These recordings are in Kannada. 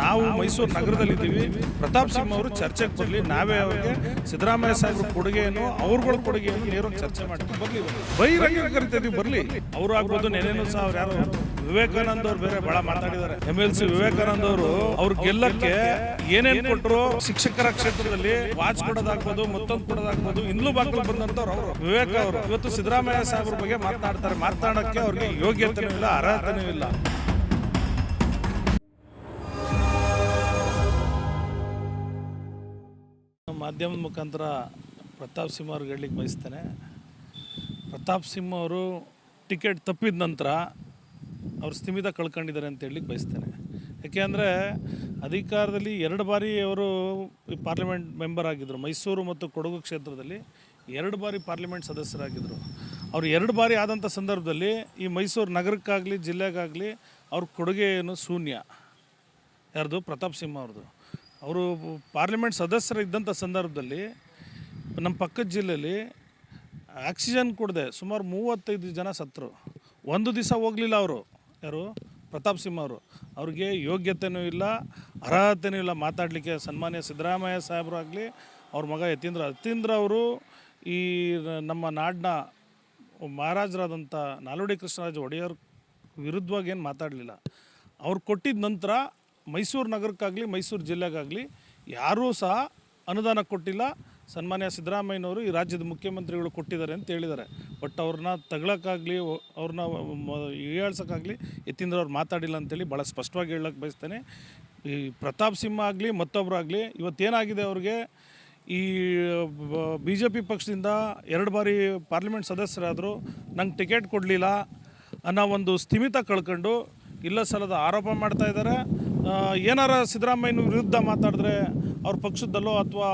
ನಾವು ಮೈಸೂರು ನಗರದಲ್ಲಿದ್ದೀವಿ. ಪ್ರತಾಪ್ ಸಿಂಹ ಅವರು ಚರ್ಚೆಗೆ ಬರಲಿ. ನಾವೇ ಅವರಿಗೆ ಸಿದ್ದರಾಮಯ್ಯ ಸಾಹೇಬ್ರ ಕೊಡುಗೆಯನ್ನು, ಅವ್ರಗಳ ಕೊಡುಗೆಯನ್ನು ನೇರವಾಗಿ ಚರ್ಚೆ ಮಾಡ್ತೀವಿ. ಬರಲಿ ಬಹಿರಂಗ ಕರಿತೀವಿ, ಬರಲಿ. ಅವರು ಆಗ್ಬೋದು, ನೆನೇನು ಸಹ ಅವ್ರು ಯಾರು. ವಿವೇಕಾನಂದ ಅವ್ರು ಬೇರೆ ಬಹಳ ಮಾತಾಡಿದ್ದಾರೆ. ಎಂ ಎಲ್ ಸಿ ವಿವೇಕಾನಂದ ಅವರು ಅವ್ರ ಗೆಲ್ಲಕ್ಕೆ ಏನೇನ್ ಕೊಟ್ಟರು ಶಿಕ್ಷಕರ ಕ್ಷೇತ್ರದಲ್ಲಿ ವಾಚ್ ಕೊಡೋದಾಗ್ಬೋದು, ಮತ್ತೊಂದು ಕೊಡೋದಾಗ್ಬೋದು, ಇನ್ನೂ ಬಾಗಿಲು ಬಂದಂತವ್ರು ಅವರು. ವಿವೇಕ ಅವರು. ಇವತ್ತು ಸಿದ್ದರಾಮಯ್ಯ ಸಾಹೇಬ್ರ ಬಗ್ಗೆ ಮಾತನಾಡ್ತಾರೆ. ಮಾತನಾಡಕ್ಕೆ ಅವ್ರಿಗೆ ಯೋಗ್ಯತೆನೂ ಇಲ್ಲ, ಅರ್ಹತೆನೂ ಇಲ್ಲ. ಮಾಧ್ಯಮದ ಮುಖಾಂತರ ಪ್ರತಾಪ್ ಸಿಂಹ ಅವ್ರಿಗೆ ಹೇಳಲಿಕ್ಕೆ ಬಯಸ್ತೇನೆ. ಪ್ರತಾಪ್ ಸಿಂಹ ಅವರು ಟಿಕೆಟ್ ತಪ್ಪಿದ ನಂತರ ಅವರು ಸ್ಥಿಮಿತ ಕಳ್ಕೊಂಡಿದ್ದಾರೆ ಅಂತ ಹೇಳಲಿಕ್ಕೆ ಬಯಸ್ತೇನೆ. ಯಾಕೆಂದರೆ ಅಧಿಕಾರದಲ್ಲಿ ಎರಡು ಬಾರಿ ಅವರು ಪಾರ್ಲಿಮೆಂಟ್ ಮೆಂಬರ್ ಆಗಿದ್ದರು ಮೈಸೂರು ಮತ್ತು ಕೊಡಗು ಕ್ಷೇತ್ರದಲ್ಲಿ ಎರಡು ಬಾರಿ ಪಾರ್ಲಿಮೆಂಟ್ ಸದಸ್ಯರಾಗಿದ್ದರು ಅವರು ಎರಡು ಬಾರಿ ಆದಂಥ ಸಂದರ್ಭದಲ್ಲಿ ಈ ಮೈಸೂರು ನಗರಕ್ಕಾಗಲಿ, ಜಿಲ್ಲೆಗಾಗಲಿ ಅವ್ರ ಕೊಡುಗೆ ಏನು ಶೂನ್ಯ. ಯಾರ್ದು? ಪ್ರತಾಪ್ ಸಿಂಹ ಅವ್ರದ್ದು. ಅವರು ಪಾರ್ಲಿಮೆಂಟ್ ಸದಸ್ಯರಿದ್ದಂಥ ಸಂದರ್ಭದಲ್ಲಿ ನಮ್ಮ ಪಕ್ಕದ ಜಿಲ್ಲೆಯಲ್ಲಿ ಆಕ್ಸಿಜನ್ ಕೊಡದೆ ಸುಮಾರು ಮೂವತ್ತೈದು ಜನ ಸತ್ತರು. ಒಂದು ದಿವಸ ಹೋಗಲಿಲ್ಲ ಅವರು. ಯಾರು? ಪ್ರತಾಪ್ ಸಿಂಹ ಅವರು. ಅವ್ರಿಗೆ ಯೋಗ್ಯತೆಯೂ ಇಲ್ಲ ಅರ್ಹತೆಯೂ ಇಲ್ಲ. ಮಾತಾಡಲಿಕ್ಕೆ ಸನ್ಮಾನ್ಯ ಸಿದ್ದರಾಮಯ್ಯ ಸಾಹೇಬರು ಆಗಲಿ, ಅವ್ರ ಮಗ ಯತೀಂದ್ರ. ಯತೀಂದ್ರ ಅವರು ಈ ನಮ್ಮ ನಾಡಿನ ಮಹಾರಾಜರಾದಂಥ ನಾಲ್ವಡಿ ಕೃಷ್ಣರಾಜ ಒಡೆಯರ್ ವಿರುದ್ಧವಾಗಿ ಏನು ಮಾತಾಡಲಿಲ್ಲ. ಅವ್ರು ಕೊಟ್ಟಿದ ನಂತರ ಮೈಸೂರು ನಗರಕ್ಕಾಗಲಿ, ಮೈಸೂರು ಜಿಲ್ಲೆಗಾಗಲಿ ಯಾರೂ ಸಹ ಅನುದಾನ ಕೊಟ್ಟಿಲ್ಲ. ಸನ್ಮಾನ್ಯ ಸಿದ್ದರಾಮಯ್ಯನವರು ಈ ರಾಜ್ಯದ ಮುಖ್ಯಮಂತ್ರಿಗಳು ಕೊಟ್ಟಿದ್ದಾರೆ ಅಂತ ಹೇಳಿದ್ದಾರೆ. ಬಟ್ ಅವ್ರನ್ನ ತಗೊಳಕ್ಕಾಗಲಿ ಅವ್ರನ್ನ ಹೀಯಾಳ್ಸೋಕ್ಕಾಗಲಿ ಯತೀಂದ್ರ ಅವ್ರು ಮಾತಾಡಿಲ್ಲ ಅಂತೇಳಿ ಭಾಳ ಸ್ಪಷ್ಟವಾಗಿ ಹೇಳಕ್ಕೆ ಬಯಸ್ತೇನೆ. ಈ ಪ್ರತಾಪ್ ಸಿಂಹ ಆಗಲಿ ಮತ್ತೊಬ್ಬರಾಗಲಿ ಇವತ್ತೇನಾಗಿದೆ ಅವ್ರಿಗೆ? ಈ, ಬಿ ಜೆ ಪಿ ಪಕ್ಷದಿಂದ ಎರಡು ಬಾರಿ ಪಾರ್ಲಿಮೆಂಟ್ ಸದಸ್ಯರಾದರು, ನಂಗೆ ಟಿಕೆಟ್ ಕೊಡಲಿಲ್ಲ ಅನ್ನೋ ಒಂದು ಸ್ಥಿಮಿತ ಕಳ್ಕೊಂಡು ಇಲ್ಲ ಸಲದ ಆರೋಪ ಮಾಡ್ತಾ ಇದ್ದಾರೆ. ಏನಾರ ಸಿದ್ದರಾಮಯ್ಯನ ವಿರುದ್ಧ ಮಾತಾಡಿದ್ರೆ ಅವ್ರ ಪಕ್ಷದಲ್ಲೋ ಅಥವಾ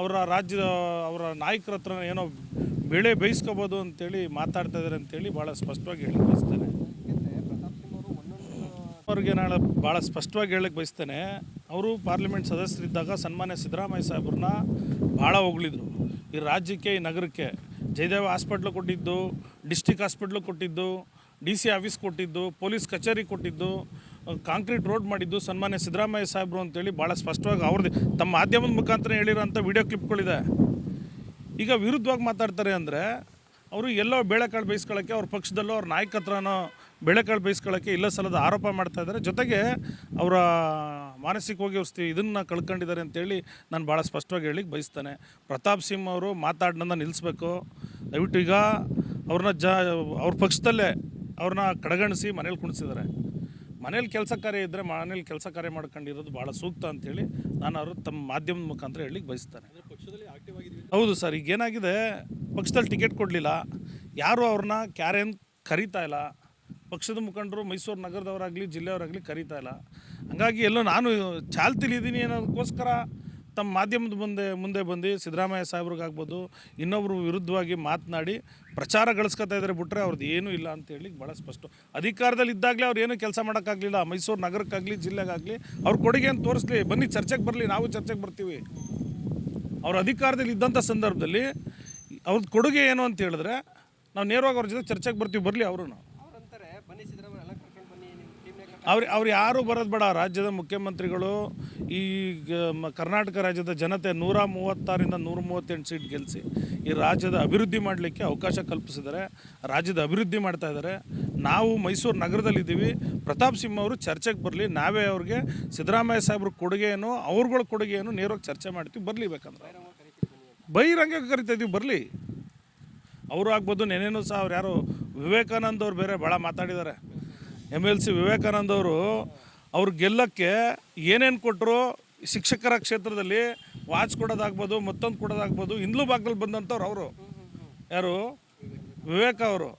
ಅವರ ರಾಜ್ಯದ, ಅವರ ನಾಯಕರ ಹತ್ರ ಏನೋ ಬೆಳೆ ಬೇಯಿಸ್ಕೋಬೋದು ಅಂತೇಳಿ ಮಾತಾಡ್ತಾ ಇದ್ದಾರೆ ಅಂತೇಳಿ ಭಾಳ ಸ್ಪಷ್ಟವಾಗಿ ಹೇಳಿ ಬಯಸ್ತೇನೆ. ಅವ್ರಿಗೆ ನಾಳೆ ಭಾಳ ಸ್ಪಷ್ಟವಾಗಿ ಹೇಳಕ್ಕೆ ಬಯಸ್ತೇನೆ. ಅವರು ಪಾರ್ಲಿಮೆಂಟ್ ಸದಸ್ಯರಿದ್ದಾಗ ಸನ್ಮಾನ್ಯ ಸಿದ್ದರಾಮಯ್ಯ ಸಾಹೇಬ್ರನ್ನ ಭಾಳ ಹೊಗಳಿದ್ರು. ಈ ರಾಜ್ಯಕ್ಕೆ, ಈ ನಗರಕ್ಕೆ. ಜಯದೇವ ಹಾಸ್ಪಿಟ್ಲು ಕೊಟ್ಟಿದ್ದು, ಡಿಸ್ಟಿಕ್ ಹಾಸ್ಪಿಟ್ಲು ಕೊಟ್ಟಿದ್ದು ಡಿ ಸಿ ಆಫೀಸ್ ಕೊಟ್ಟಿದ್ದು, ಪೊಲೀಸ್ ಕಚೇರಿ ಕೊಟ್ಟಿದ್ದು ಕಾಂಕ್ರೀಟ್ ರೋಡ್ ಮಾಡಿದ್ದು ಸನ್ಮಾನ್ಯ ಸಿದ್ದರಾಮಯ್ಯ ಸಾಹೇಬರು ಅಂತೇಳಿ ಭಾಳ ಸ್ಪಷ್ಟವಾಗಿ ಅವ್ರದ್ದು. ತಮ್ಮ ಮಾಧ್ಯಮದ ಮುಖಾಂತರ ಹೇಳಿರೋಂಥ ವಿಡಿಯೋ ಕ್ಲಿಪ್ಗಳಿದೆ. ಈಗ ವಿರುದ್ಧವಾಗಿ ಮಾತಾಡ್ತಾರೆ ಅಂದರೆ, ಅವರು ಎಲ್ಲೋ ಬೇಳೆಕಾಳು ಬೇಯಿಸ್ಕೊಳ್ಳೋಕ್ಕೆ ಅವ್ರ ಪಕ್ಷದಲ್ಲೋ ಅವ್ರ ನಾಯಕ ಹತ್ರನೋ ಬೇಳೆಕಾಳು ಬೇಯಿಸ್ಕೊಳ್ಳೋಕ್ಕೆ ಇಲ್ಲ ಸಲದ ಆರೋಪ ಮಾಡ್ತಾ ಇದ್ದಾರೆ. ಜೊತೆಗೆ ಅವರ ಮಾನಸಿಕವಾಗಿ ಹೋಗಿ ಔಷಧಿ ಇದನ್ನು ಕಳ್ಕೊಂಡಿದ್ದಾರೆ ಅಂತೇಳಿ ನಾನು ಭಾಳ ಸ್ಪಷ್ಟವಾಗಿ ಹೇಳಿಕ್ಕೆ ಬಯಸ್ತಾನೆ. ಪ್ರತಾಪ್ ಸಿಂಹ ಅವರು ಮಾತಾಡೋದನ್ನ ನಿಲ್ಲಿಸ್ಬೇಕು ದಯವಿಟ್ಟು ಈಗ ಅವ್ರನ್ನ ಜ, ಅವ್ರ ಪಕ್ಷದಲ್ಲೇ ಅವ್ರನ್ನ ಕಡೆಗಣಿಸಿ ಮನೇಲಿ ಕುಣಿಸಿದ್ದಾರೆ ಮನೇಲಿ ಕೆಲಸ ಕಾರ್ಯ ಇದ್ದರೆ ಮನೇಲಿ ಕೆಲಸ ಕಾರ್ಯ ಮಾಡ್ಕೊಂಡಿರೋದು ಭಾಳ ಸೂಕ್ತ ಅಂತೇಳಿ ನಾನು ಅವರು ತಮ್ಮ ಮಾಧ್ಯಮದ ಮುಖಾಂತರ ಹೇಳಲಿಕ್ಕೆ ಬಯಸ್ತಾರೆ. ಹೌದು ಸರ್ ಈಗ ಏನಾಗಿದೆ ಪಕ್ಷದಲ್ಲಿ ಟಿಕೆಟ್ ಕೊಡಲಿಲ್ಲ. ಯಾರು ಅವ್ರನ್ನ ಕ್ಯಾರೇನ್ ಕರೀತಾ ಇಲ್ಲ. ಪಕ್ಷದ ಮುಖಂಡರು ಮೈಸೂರು ನಗರದವರಾಗಲಿ ಜಿಲ್ಲೆಯವರಾಗಲಿ ಕರೀತಾ ಇಲ್ಲ. ಹಂಗಾಗಿ ಎಲ್ಲೋ ನಾನು ಚಾಲ್ತಿಲಿದ್ದೀನಿ ಅನ್ನೋದಕ್ಕೋಸ್ಕರ ತಮ್ಮ ಮಾಧ್ಯಮದ ಮುಂದೆ ಮುಂದೆ ಬಂದು ಸಿದ್ದರಾಮಯ್ಯ ಸಾಹೇಬ್ರಿಗಾಗ್ಬೋದು ಇನ್ನೊಬ್ಬರು ವಿರುದ್ಧವಾಗಿ ಮಾತನಾಡಿ ಪ್ರಚಾರ ಗಳಿಸ್ಕೊತಾ ಇದ್ದಾರೆ ಬಿಟ್ಟರೆ ಅವ್ರದ್ದು ಏನೂ ಇಲ್ಲ ಅಂತ ಹೇಳಿ ಭಾಳ ಸ್ಪಷ್ಟ. ಅಧಿಕಾರದಲ್ಲಿ ಇದ್ದಾಗಲೇ ಅವ್ರು ಏನೂ ಕೆಲಸ ಮಾಡೋಕ್ಕಾಗಲಿಲ್ಲ. ಮೈಸೂರು ನಗರಕ್ಕಾಗಲಿ, ಜಿಲ್ಲೆಗಾಗಲಿ ಅವ್ರ ಕೊಡುಗೆ ಅಂತ ತೋರಿಸ್ಲಿ. ಬನ್ನಿ, ಚರ್ಚೆಗೆ ಬರಲಿ. ನಾವು ಚರ್ಚೆಗೆ ಬರ್ತೀವಿ. ಅವ್ರ ಅಧಿಕಾರದಲ್ಲಿ ಇದ್ದಂಥ ಸಂದರ್ಭದಲ್ಲಿ ಅವ್ರದ್ದು ಕೊಡುಗೆ ಏನು ಅಂತ ಹೇಳಿದ್ರೆ ನಾವು ನೇರವಾಗಿ ಅವ್ರ ಜೊತೆ ಚರ್ಚೆಗೆ ಬರ್ತೀವಿ. ಬರಲಿ ಅವರು ಅವ್ರಂತಾರೆ ಬನ್ನಿ ಸಿದ್ದರಾಮಯ್ಯ ಎಲ್ಲ ಕರ್ಕೊಂಡು ಬನ್ನಿ ನಿಮ್ಮ ಟೀಮ್ನೇ ಅವ್ರು ಅವ್ರು ಯಾರು ಬರೋದು ಬೇಡ. ರಾಜ್ಯದ ಮುಖ್ಯಮಂತ್ರಿಗಳು ಈ ಕರ್ನಾಟಕ ರಾಜ್ಯದ ಜನತೆ ನೂರ ಮೂವತ್ತಾರಿಂದ ನೂರ ಮೂವತ್ತೆಂಟು ಸೀಟ್ ಗೆಲ್ಲಿಸಿ ಈ ರಾಜ್ಯದ ಅಭಿವೃದ್ಧಿ ಮಾಡಲಿಕ್ಕೆ ಅವಕಾಶ ಕಲ್ಪಿಸಿದ್ದಾರೆ. ರಾಜ್ಯದ ಅಭಿವೃದ್ಧಿ ಮಾಡ್ತಾ ಇದ್ದಾರೆ. ನಾವು ಮೈಸೂರು ನಗರದಲ್ಲಿದ್ದೀವಿ. ಪ್ರತಾಪ್ ಸಿಂಹ ಅವರು ಚರ್ಚೆಗೆ ಬರಲಿ. ನಾವೇ ಅವ್ರಿಗೆ ಸಿದ್ದರಾಮಯ್ಯ ಸಾಹೇಬ್ರ ಕೊಡುಗೆಯನ್ನು, ಅವ್ರಗಳ ಕೊಡುಗೆಯನ್ನು ನೇರವಾಗಿ ಚರ್ಚೆ ಮಾಡ್ತೀವಿ. ಬರಲಿ ಬೇಕಂದ್ರೆ. ಬಹಿರಂಗ ಕರಿತಾ ಇದೀವಿ ಬರಲಿ. ಅವರು ಆಗ್ಬೋದು, ನೆನೇನು ಸಹ ಅವ್ರು ಯಾರು ವಿವೇಕಾನಂದ ಅವ್ರು ಬೇರೆ ಭಾಳ ಮಾತಾಡಿದ್ದಾರೆ. ಎಂ ಎಲ್ ಸಿ ವಿವೇಕಾನಂದ ಅವರು ಅವ್ರು ಗೆಲ್ಲಕ್ಕೆ ಏನೇನು ಕೊಟ್ಟರು ಶಿಕ್ಷಕರ ಕ್ಷೇತ್ರದಲ್ಲಿ ವಾಚ್ ಕೊಡೋದಾಗ್ಬೋದು, ಮತ್ತೊಂದು ಕೊಡೋದಾಗ್ಬೋದು, ಹಿಂದ್ಲೂ ಭಾಗದಲ್ಲಿ ಬಂದಂಥವ್ರು ಅವರು. ಯಾರು? ವಿವೇಕ ಅವರು.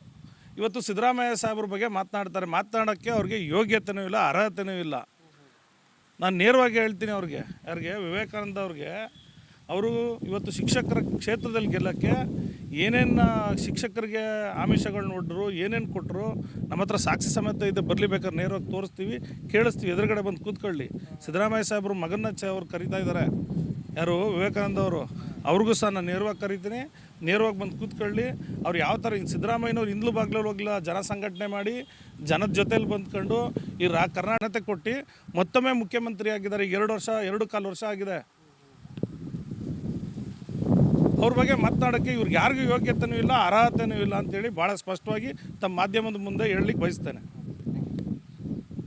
ಇವತ್ತು ಸಿದ್ದರಾಮಯ್ಯ ಸಾಹೇಬ್ರ ಬಗ್ಗೆ ಮಾತನಾಡ್ತಾರೆ. ಮಾತನಾಡೋಕ್ಕೆ ಅವ್ರಿಗೆ ಯೋಗ್ಯತೆಯೂ ಇಲ್ಲ ಅರ್ಹತೆಯೂ ಇಲ್ಲ. ನಾನು ನೇರವಾಗಿ ಹೇಳ್ತೀನಿ ಅವ್ರಿಗೆ. ಯಾರಿಗೆ? ವಿವೇಕಾನಂದ ಅವ್ರಿಗೆ. ಅವರು ಇವತ್ತು ಶಿಕ್ಷಕರ ಕ್ಷೇತ್ರದಲ್ಲಿ ಗೆಲ್ಲಕ್ಕೆ ಏನೇನು ಶಿಕ್ಷಕರಿಗೆ ಆಮಿಷಗಳನ್ನ ನೋಡಿದ್ರು ಏನೇನು ಕೊಟ್ಟರು ನಮ್ಮ ಹತ್ರ ಸಾಕ್ಷಿ ಸಮೇತ ಇದೆ ಬರಲಿಬೇಕಾದ್ರೆ ನೇರವಾಗಿ ತೋರಿಸ್ತೀವಿ, ಕೇಳಿಸ್ತೀವಿ, ಎದುರುಗಡೆ ಬಂದು ಕೂತ್ಕೊಳ್ಳಿ. ಸಿದ್ದರಾಮಯ್ಯ ಸಾಹೇಬರು ಮಗನ ಚ, ಅವ್ರು ಕರೀತಾ ಇದ್ದಾರೆ ಯಾರು? ವಿವೇಕಾನಂದ ಅವರು. ಅವ್ರಿಗೂ ಸಹ ನಾನು ನೇರವಾಗಿ ಕರಿತೀನಿ. ನೇರವಾಗಿ ಬಂದು ಕೂತ್ಕೊಳ್ಳಿ. ಅವ್ರು ಯಾವ ಥರ ಹಿಂಗೆ ಸಿದ್ದರಾಮಯ್ಯನವ್ರು ಹಿಂದ್ಲು ಬಾಗ್ಲಲ್ಲಿ ಹೋಗಿಲ್ಲ ಜನ ಸಂಘಟನೆ ಮಾಡಿ, ಜನದ ಜೊತೆಯಲ್ಲಿ ಬಂದ್ಕೊಂಡು ಈ ರಾ ಕರ್ನಾಟಕ ಕೊಟ್ಟು ಮತ್ತೊಮ್ಮೆ ಮುಖ್ಯಮಂತ್ರಿ ಆಗಿದ್ದಾರೆ. ಎರಡು ವರ್ಷ, ಎರಡು ಕಾಲು ವರ್ಷ ಆಗಿದೆ. ಅವ್ರ ಬಗ್ಗೆ ಮಾತನಾಡೋಕ್ಕೆ ಇವ್ರಿಗೆ ಯಾರಿಗೂ ಯೋಗ್ಯತೆಯೂ ಇಲ್ಲ ಅರ್ಹತೆಯೂ ಇಲ್ಲ ಅಂತೇಳಿ ಭಾಳ ಸ್ಪಷ್ಟವಾಗಿ ತಮ್ಮ ಮಾಧ್ಯಮದ ಮುಂದೆ ಹೇಳಲಿಕ್ಕೆ ಬಯಸ್ತೇನೆ.